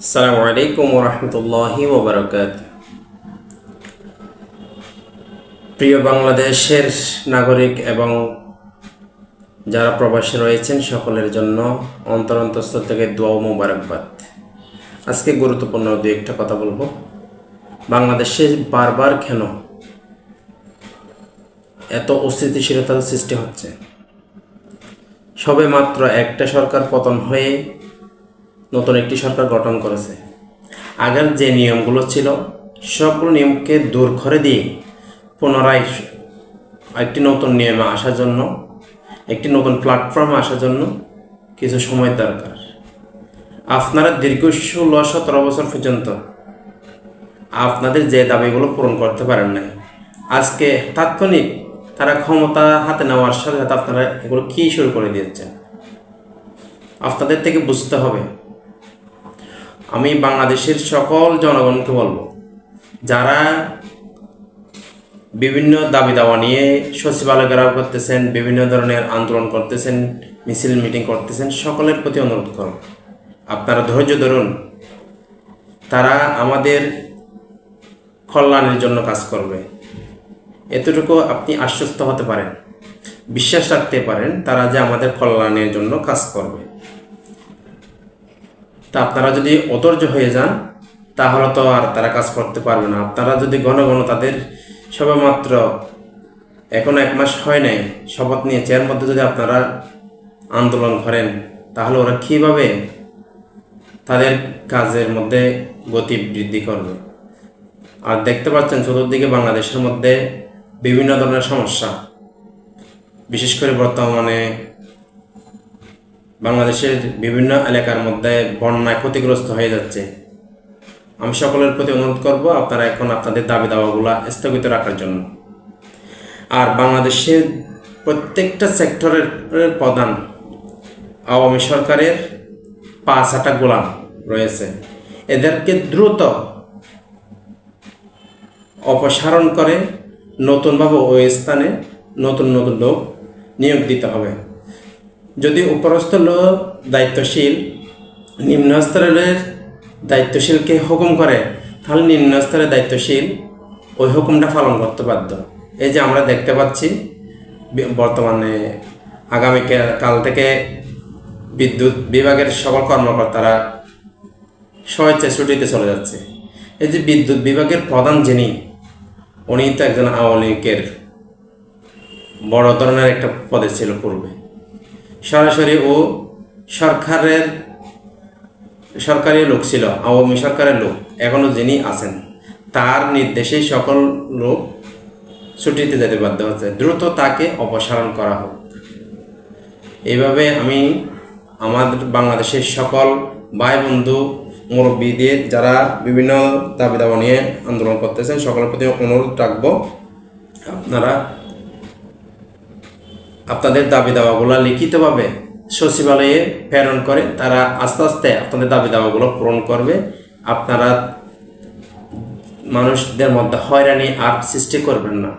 আসসালামু আলাইকুম রহমতুল্লাহি ওবরাকাত প্রিয় বাংলাদেশের নাগরিক এবং যারা প্রবাসী রয়েছেন, সকলের জন্য অন্তর অন্তঃস্থল থেকে দোয়া মোবারকবাদ। আজকে গুরুত্বপূর্ণ দু একটা কথা বলব। বাংলাদেশে বারবার কেন এত অস্থিতিশীলতার সৃষ্টি হচ্ছে? সবে মাত্র একটা সরকার পতন হয়ে নতুন একটি সরকার গঠন করেছে। আগের যে নিয়মগুলো ছিল, সবগুলো নিয়মকে দূর করে দিয়ে পুনরায় একটি নতুন নিয়মে আসার জন্য, একটি নতুন প্ল্যাটফর্মে আসার জন্য কিছু সময় দরকার। আপনারা দীর্ঘ ষোলো, সতেরো বছর পর্যন্ত আপনাদের যে দাবিগুলো পূরণ করতে পারেন নাই, আজকে তাৎক্ষণিক তারা ক্ষমতা হাতে নেওয়ার সাথে সাথে আপনারা এগুলো কী শুরু করে দিয়েছেন? আপনাদের থেকে বুঝতে হবে আমি বাংলাদেশের সকল জনগণকে বলব, যারা বিভিন্ন দাবি দাওয়া নিয়ে সচিবালয় ঘেরাও করতেছেন, বিভিন্ন ধরনের আন্দোলন করতেছেন, মিছিল মিটিং করতেছেন, সকলের প্রতি অনুরোধ করব আপনারা ধৈর্য ধরুন। তারা আমাদের কল্যাণের জন্য কাজ করবে। এতটুকু আপনি আশ্বস্ত হতে পারেন, বিশ্বাস রাখতে পারেন, তারা যে আমাদের কল্যাণের জন্য কাজ করবে। তা আপনারা যদি অধৈর্য হয়ে যান, তাহলে তো আর তারা কাজ করতে পারবে না। আপনারা যদি ঘন ঘন তাদের সবেমাত্র এখন এক মাস হয় নাই শপথ নিয়ে এর মধ্যে যদি আপনারা আন্দোলন করেন, তাহলে ওরা কীভাবে তাদের কাজের মধ্যে গতি বৃদ্ধি করবে? আর দেখতে পাচ্ছেন চতুর্দিকে বাংলাদেশের মধ্যে বিভিন্ন ধরনের সমস্যা। বিশেষ করে বর্তমানে বাংলাদেশের বিভিন্ন এলাকার মধ্যে বন্যায় ক্ষতিগ্রস্ত হয়ে যাচ্ছে। আমি সকলের প্রতি অনুরোধ করব, আপনারা এখন আপনাদের দাবি দাওয়াগুলো স্থগিত রাখার জন্য। আর বাংলাদেশের প্রত্যেকটা সেক্টরের প্রধান আওয়ামী সরকারের পাঁচ আটা গোলাম রয়েছে। এদেরকে দ্রুত অপসারণ করে নতুনভাবে ওই স্থানে নতুন নতুন লোক নিয়োগ দিতে হবে। যদি উপরস্থ লোক দায়িত্বশীল নিম্ন স্তরের দায়িত্বশীলকে হুকুম করে, তাহলে নিম্ন স্তরের দায়িত্বশীল ওই হুকুমটা পালন করতে বাধ্য। এই যে আমরা দেখতে পাচ্ছি, বর্তমানে আগামী কাল থেকে বিদ্যুৎ বিভাগের সকল কর্মকর্তারা স্বেচ্ছায় ছুটিতে চলে যাচ্ছে। এই যে বিদ্যুৎ বিভাগের প্রধান যিনি উনি তো একজন আওয়ামী লীগের বড় ধরনের একটা পদে ছিল পূর্বে। সরাসরি ও সরকারের, সরকারি লোক ছিল, আওয়ামী সরকারের লোক এখনও যিনি আছেন, তার নির্দেশেই সকল লোক ছুটিতে যেতে বাধ্য হচ্ছে। দ্রুত তাকে অপসারণ করা হোক। এইভাবে আমি আমাদের বাংলাদেশের সকল ভাই বন্ধু মুরব্বীদের যারা বিভিন্ন দাবি দাবা নিয়ে আন্দোলন করতেছেন, সকলের প্রতি অনুরোধ রাখব। আপনারা আপনাদের দাবি দাওয়াগুলো লিখিতভাবে সচিবালয়ে প্রেরণ করে, তারা আস্তে আস্তে আপনাদের দাবি দাওয়াগুলো পূরণ করবে। আপনারা মানুষদের মধ্যে হয়রানি আর সৃষ্টি করবেন না।